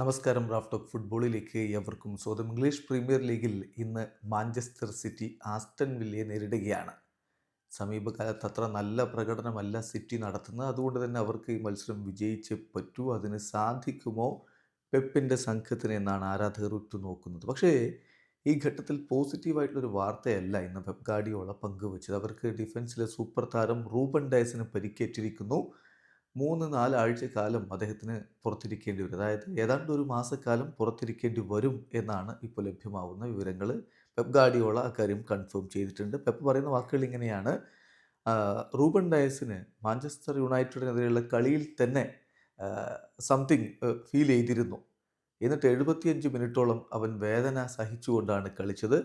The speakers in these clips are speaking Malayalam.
നമസ്കാരം റാഫ് ടോക്ക് ഫുട്ബോളിലേക്ക് എവർക്കും സ്വാഗതം. ഇംഗ്ലീഷ് പ്രീമിയർ ലീഗിൽ ഇന്ന് മാഞ്ചസ്റ്റർ സിറ്റി ആസ്റ്റൺ വില്ലയെ നേരിടുകയാണ്. സമീപകാലത്ത് അത്ര നല്ല പ്രകടനമല്ല സിറ്റി നടത്തുന്നത്. അതുകൊണ്ട് തന്നെ അവർക്ക് ഈ മത്സരം വിജയിച്ച് പറ്റൂ. അതിന് സാധിക്കുമോ? പെപ്പിന്റെ സംഘത്തിന് എന്നാണ് ആരാധകർ ഉറ്റുനോക്കുന്നത്. പക്ഷേ ഈ ഘട്ടത്തിൽ പോസിറ്റീവായിട്ടുള്ളൊരു വാർത്തയല്ല ഇന്ന് പെപ്പ് ഗാഡിയോള പങ്കുവച്ചത്. അവർക്ക് ഡിഫൻസിലെ സൂപ്പർ താരം റൂബൻ ഡയസിന് പരിക്കേറ്റിരിക്കുന്നു. മൂന്ന് നാലാഴ്ച കാലം അദ്ദേഹത്തിന് പുറത്തിരിക്കേണ്ടി വരും. അതായത് ഏതാണ്ട് ഒരു മാസക്കാലം പുറത്തിരിക്കേണ്ടി വരും എന്നാണ് ഇപ്പോൾ ലഭ്യമാവുന്ന വിവരങ്ങൾ. പെപ് ഗാഡിയോള അക്കാര്യം കൺഫേം ചെയ്തിട്ടുണ്ട്. പെപ്പ് പറയുന്ന വാക്കുകൾ ഇങ്ങനെയാണ്. റൂബൻ ഡയസിന് മാഞ്ചസ്റ്റർ യുണൈറ്റഡിനെതിരെയുള്ള കളിയിൽ തന്നെ സംതിങ് ഫീൽ ചെയ്തിരുന്നു. എന്നിട്ട് എഴുപത്തിയഞ്ച് മിനിറ്റോളം അവൻ വേദന സഹിച്ചുകൊണ്ടാണ് കളിച്ചത്.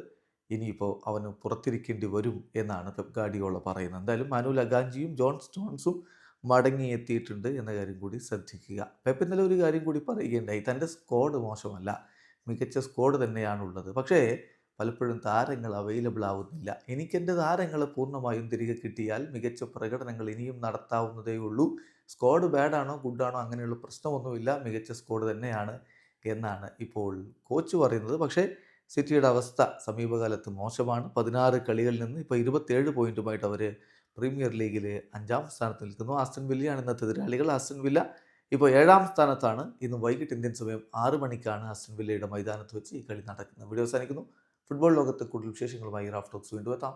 ഇനിയിപ്പോൾ അവന് പുറത്തിരിക്കേണ്ടി വരും എന്നാണ് പെപ് ഗാഡിയോള പറയുന്നത്. എന്തായാലും മാനുൽ അഗാഞ്ചിയും ജോൺ സ്റ്റോൺസും മടങ്ങിയെത്തിയിട്ടുണ്ട് എന്ന കാര്യം കൂടി ശ്രദ്ധിക്കുക. പെപ്പ് ഇന്നലെ ഒരു കാര്യം കൂടി പറയുകയുണ്ടായി. തന്റെ സ്ക്വാഡ് മോശമല്ല മികച്ച സ്ക്വാഡ് തന്നെയാണുള്ളത്. പക്ഷേ പലപ്പോഴും താരങ്ങൾ അവൈലബിൾ ആവുന്നില്ല. എനിക്കെന്റെ താരങ്ങളെ പൂർണമായും തിരികെ കിട്ടിയാൽ മികച്ച പ്രകടനങ്ങൾ ഇനിയും നടത്താവുന്നതേ ഉള്ളൂ. സ്ക്വാഡ് ബാഡാണോ ഗുഡാണോ അങ്ങനെയുള്ള പ്രശ്നമൊന്നുമില്ല. മികച്ച സ്ക്വാഡ് തന്നെയാണ് എന്നാണ് ഇപ്പോൾ കോച്ച് പറയുന്നത്. പക്ഷേ സിറ്റിയുടെ അവസ്ഥ സമീപകാലത്ത് മോശമാണ്. പതിനാറ് കളികളിൽ നിന്ന് ഇപ്പോൾ ഇരുപത്തേഴ് പോയിന്റുമായിട്ട് അവർ പ്രീമിയർ ലീഗിൽ അഞ്ചാം സ്ഥാനത്ത് നിൽക്കുന്നു. ആസ്റ്റൻ വില്ലയാണ് ഇന്നത്തെ എതിരാളികൾ. ആസ്റ്റൻ വില്ല ഇപ്പോൾ ഏഴാം സ്ഥാനത്താണ്. ഇന്ന് വൈകിട്ട് ഇന്ത്യൻ സമയം ആറ് മണിക്കാണ് ആസ്റ്റൻ വില്ലയുടെ മൈതാനത്ത് വെച്ച് ഈ കളി നടക്കുന്നത്. വീഡിയോ അവസാനിക്കുന്നു. ഫുട്ബോൾ ലോകത്ത് കൂടുതൽ വിശേഷങ്ങളുമായി റാഫ് ടോക്സ് വീണ്ടും എത്താം.